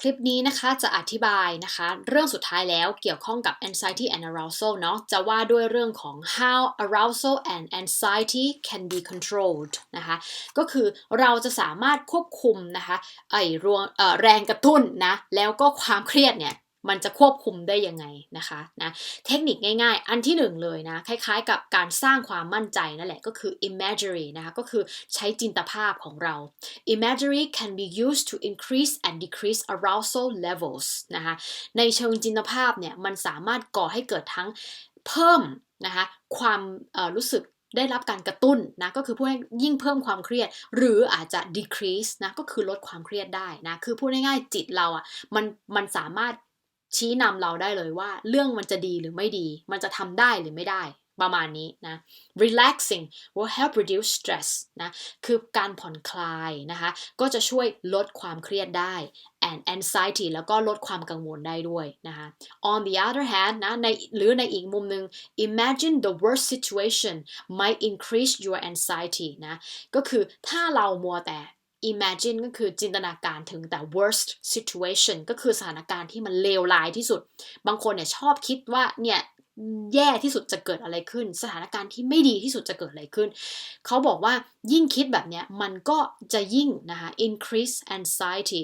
คลิปนี้นะคะจะอธิบายนะคะ เรื่องสุดท้ายแล้วเกี่ยวข้องกับ anxiety and arousal เนาะจะว่าด้วยเรื่องของ how arousal and anxiety can be controlled นะคะก็คือเราจะสามารถควบคุมนะคะไอรวงเอ่อแรงกระตุ้นนะแล้วก็ความเครียดเนี่ย มันจะควบคุมได้ยังไงนะคะนะเทคนิคง่ายๆ อันที่หนึ่งเลยนะคล้ายๆ กับการสร้างความมั่นใจนั่นแหละก็คือ imagery นะคะก็คือใช้จินตภาพของเรา imagery can be used to increase and decrease arousal levels นะคะในเชิงจินตภาพเนี่ยมันสามารถก่อให้เกิดทั้งเพิ่มนะคะความรู้สึกได้รับการกระตุ้นนะก็คือพูดยิ่งเพิ่มความเครียด หรืออาจจะ decrease นะก็คือลดความเครียดได้นะคือพูดง่ายๆจิตเราอะ่ะมันมันสามารถ ชี้นำเราได้เลยว่า เรื่องมันจะดีหรือไม่ดี มันจะทำได้หรือไม่ได้ ประมาณนี้นะ relaxing will help reduce stress นะคือการผ่อนคลายนะคะ ก็จะช่วยลดความเครียดได้ and anxiety แล้วก็ลดความกังวลได้ด้วยนะคะ on the other hand นะในหรือในอีกมุมหนึ่ง imagine the worst situation might increase your anxiety นะก็คือถ้าเรามัวแต่ imagine ก็คือจินตนาการถึงแต่ worst situation ก็คือสถานการณ์ที่มันเลวร้ายที่สุด บางคนเนี่ยชอบคิดว่าเนี่ยแย่ที่สุดจะเกิดอะไรขึ้น สถานการณ์ที่ไม่ดีที่สุดจะเกิดอะไรขึ้น เขาบอกว่ายิ่งคิดแบบเนี้ยมันก็จะยิ่งนะคะ increase anxiety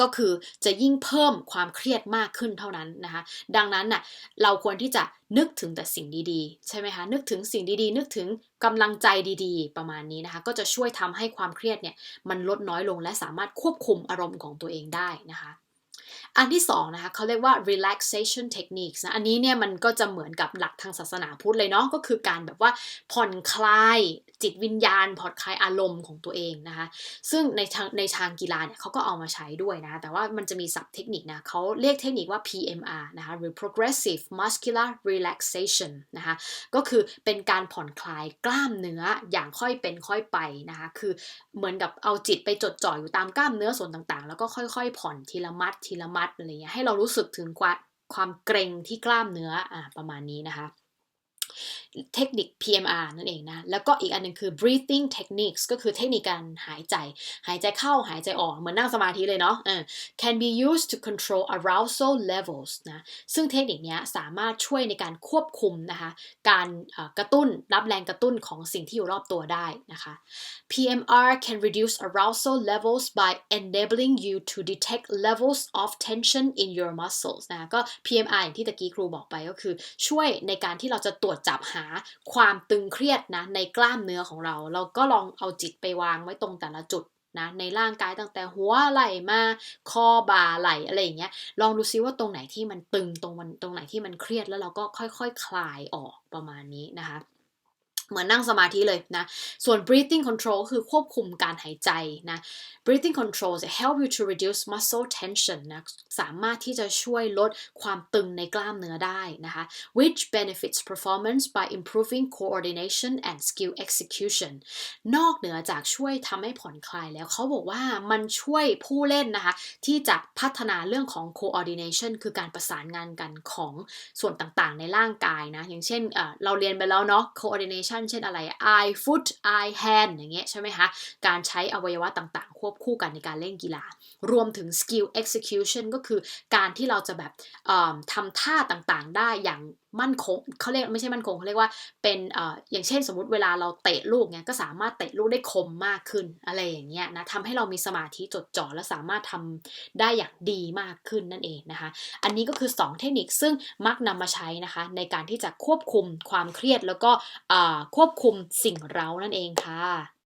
ก็คือจะยิ่งเพิ่มความเครียดมากขึ้นเท่านั้นนะคะ ดังนั้นน่ะเราควรที่จะนึกถึงแต่สิ่งดีๆ ใช่ไหมคะ นึกถึงสิ่งดีๆ นึกถึงกำลังใจดีๆ ประมาณนี้นะคะ ก็จะช่วยทำให้ความเครียดเนี่ยมันลดน้อยลงและสามารถควบคุมอารมณ์ของตัวเองได้นะคะ อันที่สองนะคะเขาเรียกว่า relaxation techniques นะ อันนี้เนี่ยมันก็จะเหมือนกับหลักทางศาสนาพุทธเลยเนาะ ก็คือการแบบว่าผ่อนคลายจิตวิญญาณ ผ่อนคลายอารมณ์ของตัวเองนะคะ ซึ่งในทางในทางกีฬาเนี่ยเขาก็เอามาใช้ด้วยนะ แต่ว่ามันจะมีศัพท์เทคนิคนะเขาเรียกเทคนิคว่า PMR นะคะ หรือ progressive muscular relaxation นะคะ ก็คือเป็นการผ่อนคลายกล้ามเนื้ออย่างค่อยเป็นค่อยไปนะคะ คือเหมือนกับเอาจิตไปจดจ่ออยู่ตามกล้ามเนื้อส่วนต่างๆ แล้วก็ค่อยๆ ผ่อนทีละมัดทีละมัดอะไรเงี้ยให้เรารู้สึกถึงความเกรงที่กล้ามเนื้ออ่าประมาณนี้นะคะ เทคนิค PMR นั่นเองนะ แล้วก็อีกอันนึงคือ breathing techniques ก็คือเทคนิคการหายใจ หายใจเข้าหายใจออกเหมือนนั่งสมาธิเลยเนาะ can be used to control arousal levels นะ ซึ่งเทคนิคนี้สามารถช่วยในการควบคุมนะคะ การกระตุ้นรับแรงกระตุ้นของสิ่งที่อยู่รอบตัวได้นะคะ PMR can reduce arousal levels by enabling you to detect levels of tension in your muscles นะ ก็ PMR อย่างที่ตะกี้ครูบอกไปก็คือช่วยในการที่เราจะตรวจจับหาความตึงเครียดนะในกล้ามเนื้อของเรา เราก็ลองเอาจิตไปวางไว้ตรงแต่ละจุดนะในร่างกายตั้งแต่หัวไหล่มาคอบ่าไหล่อะไรอย่างเงี้ยลองดูซิว่าตรงไหนที่มันตึงตรงมันตรงไหนที่มันเครียดแล้วเราก็ค่อยๆคคลายออกประมาณนี้นะคะ เหมือนนั่งสมาธิเลยนะ ส่วน breathing control คือควบคุมการหายใจนะ breathing control จะ help you to reduce muscle tension นะ สามารถที่จะช่วยลดความตึงในกล้ามเนื้อได้นะคะ which benefits performance by improving coordination and skill execution นอกเหนือจากช่วยทำให้ผ่อนคลายแล้วเขาบอกว่ามันช่วยผู้เล่นนะคะ ที่จะพัฒนาเรื่องของ coordination คือการประสานงานกันของส่วนต่างๆ ในร่างกายนะ อย่างเช่นเเราเรียนไปแล้วเนาะ coordination ชันเช่นอะไร eye foot eye hand อย่างเงี้ยใช่ไหมคะ การใช้อวัยวะต่าง ควบคู่กันในการเล่นกีฬา รวมถึง skill execution ก็คือการที่เราจะแบบทำท่าต่างๆ ได้อย่างมั่นคงเขาเรียกไม่ใช่มั่นคงเขาเรียกว่าเป็นออย่างเช่นสมมติเวลาเราเตะลูกเนี้ยก็สามารถเตะลูกได้คมมากขึ้นอะไรอย่างเงี้ยนะทำให้เรามีสมาธิจดจ่อและสามารถทำได้อย่างดีมากขึ้นนั่นเองนะคะ อันนี้ก็คือ 2 เทคนิคซึ่งมักนำมาใช้นะคะ ในการที่จะควบคุมความเครียดแล้วก็ควบคุมสิ่งเร้านั่นเองค่ะ